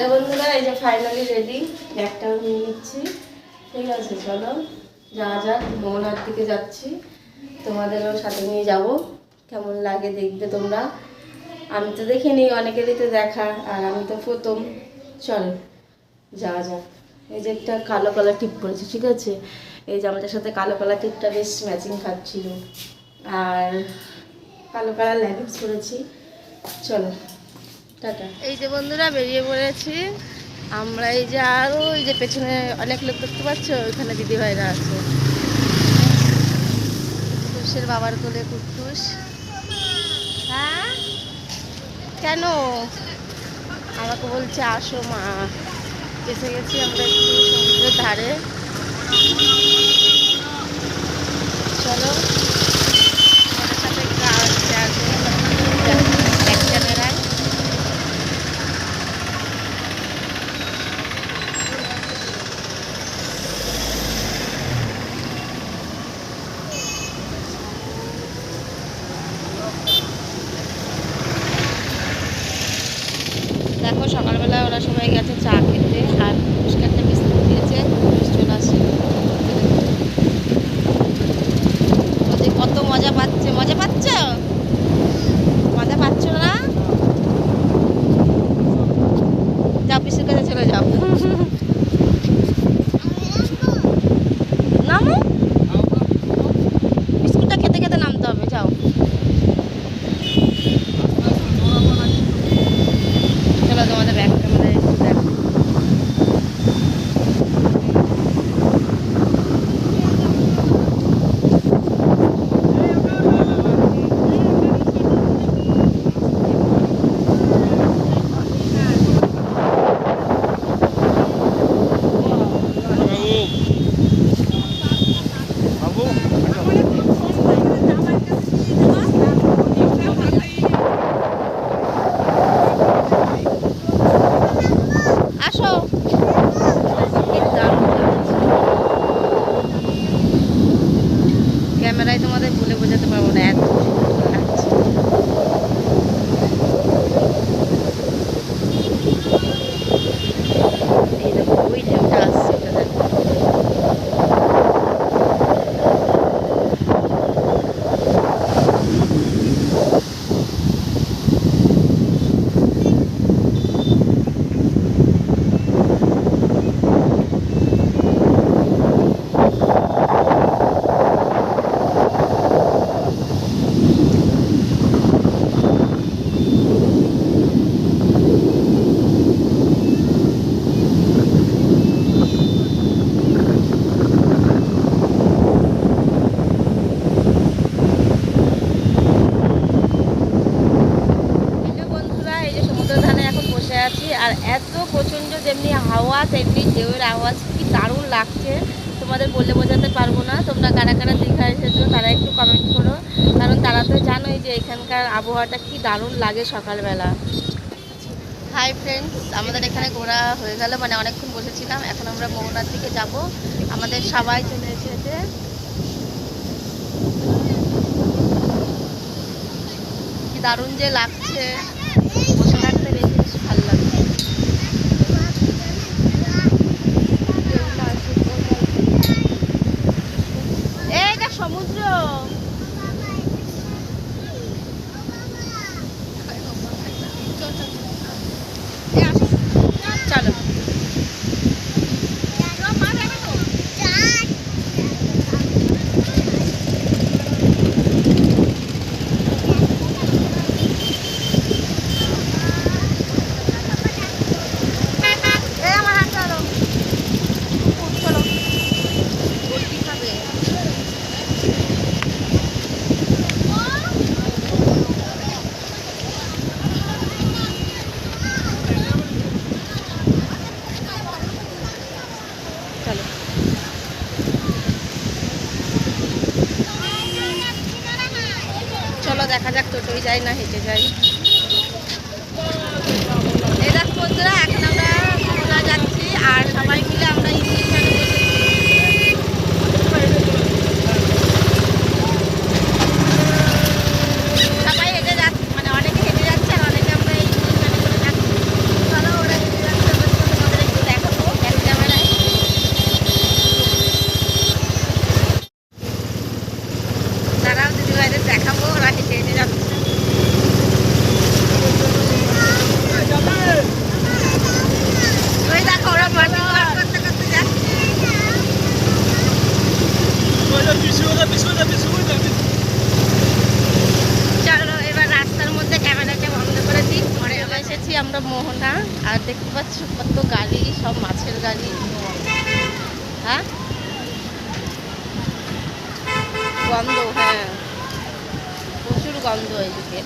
Hello বন্ধুরা, এই যে ফাইনালি রেডি ব্যাগটাও নিয়ে নিচ্ছি। ঠিক আছে, চলো, যা যা, মোহনার দিকে যাচ্ছি। তোমাদেরও সাথে নিয়ে যাব। কেমন লাগে দেখবে তোমরা? আমি তো দেখিনি, অনেকেরই তো দেখা, আর আমি তো প্রথম। চল যা যা এই যে একটা কালো কালার টিপ পরেছি, ঠিক আছে? এই জামাটার সাথে কালো কালার টিপটা বেশ ম্যাচিং খাচ্ছিল। আর কালো কালার লেগিংস পরেছি। চলো। টাটা। এই যে বন্ধুরা, বেরিয়ে পড়েছি। আমরা এই যে আরও এই যে পেছনে অনেক লোক দেখতে পাচ্ছ, ওইখানে দিদি ভাইরা আছে। কুটুসের বাবার কোলে কুটুস হ্যাঁ? কেন? আমাকে বলছে, আসো মা। এসে গেছি আমরা একটু সমুদ্রের ধারে। চলো। আওয়াজ কি দারুণ লাগছে। তোমাদের বলে বোঝাতে পারব না। তোমরা কারা কারা দীঘা এসেছ তারা একটু কমেন্ট করো। কারণ তারা তো জানোই যে এখানকার আবহাওয়াটা কি দারুণ লাগে সকালবেলা। হাই ফ্রেন্ডস আমাদের এখানে ঘোরা হয়ে গেল মানে অনেকক্ষণ বসেছিলাম। এখন আমরা মোহনার দিকে যাব। আমাদের সবাই চলে এসেছে। কি দারুণ যে লাগছে বসে থাকতে বেশ ভালো লাগছে এই দেখ সমুদ্র চলো এই আমার হাত ধরো। চলো। ওর কি খাবে? চলো চলো দেখা যাক টোটোই যাই না হেঁটে যাই এই দেখো বন্ধুরা এখন আমরা ঘোরা যাচ্ছি আর সবাই মিলে আমরা ইংলিশ ম্যানে সবাই হেঁটে যাচ্ছে মানে অনেকে হেঁটে যাচ্ছে আর অনেকে আমরা এই ইংলিশ ম্যানে করে যাচ্ছি চলো ওরা হেঁটে যাচ্ছে এবার রাস্তার মধ্যে ক্যামেরাটা বন্ধ করে দিই। পরে এসেছি আমরা মোহনা। আর দেখতে পাচ্ছ কত গাড়ি, সব মাছের গাড়ি। হ্যাঁ? গন্ধ হ্যাঁ। প্রচুর গন্ধ এদিকে।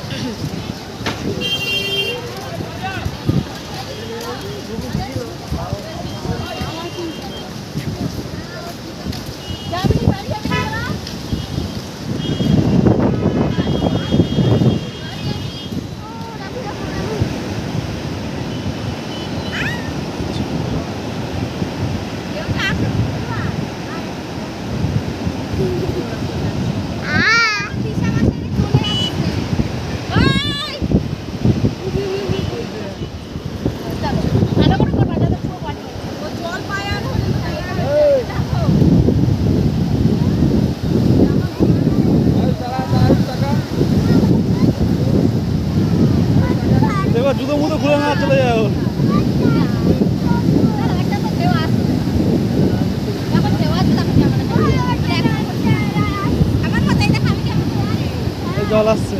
মুতো খুলে না চলে যাও এই জল আসছে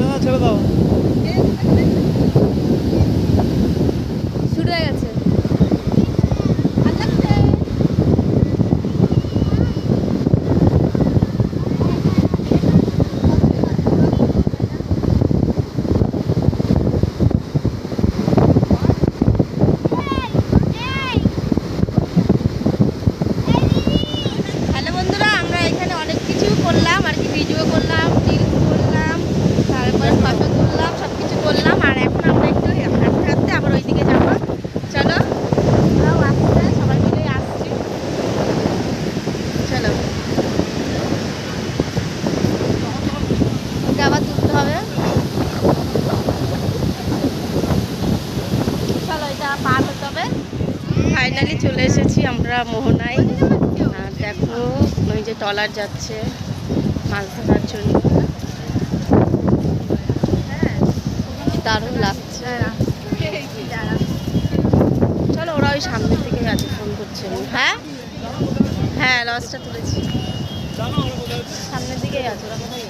না, ছেড়ে দাও শুরু হয়ে গেছে হ্যালো বন্ধুরা আমরা এখানে অনেক কিছু করলাম আর কি ভিডিও করলাম রিলস করলাম তারপরে ফটো তুললাম সব কিছু করলাম আর এখন আমরা একটু হাঁটতে হাঁটতে আবার ওইদিকে যাব চলো আমরাও আসছে সবাই মিলে আসছি চলো ওকে আবার তুলতে হবে চলো এটা পার হতে হবে ফাইনালি চলে এসেছি আমরা মোহনায়। আর দেখো, ওই যে ট্রলার যাচ্ছে মাছ ধরার জন্য। দারুণ লাগছে। চলো, ওরা ওই সামনের দিকে আছে ফোন করছে হ্যাঁ? হ্যাঁ লসটা তুলেছি। সামনের দিকেই আছে, ওরা কোথায়?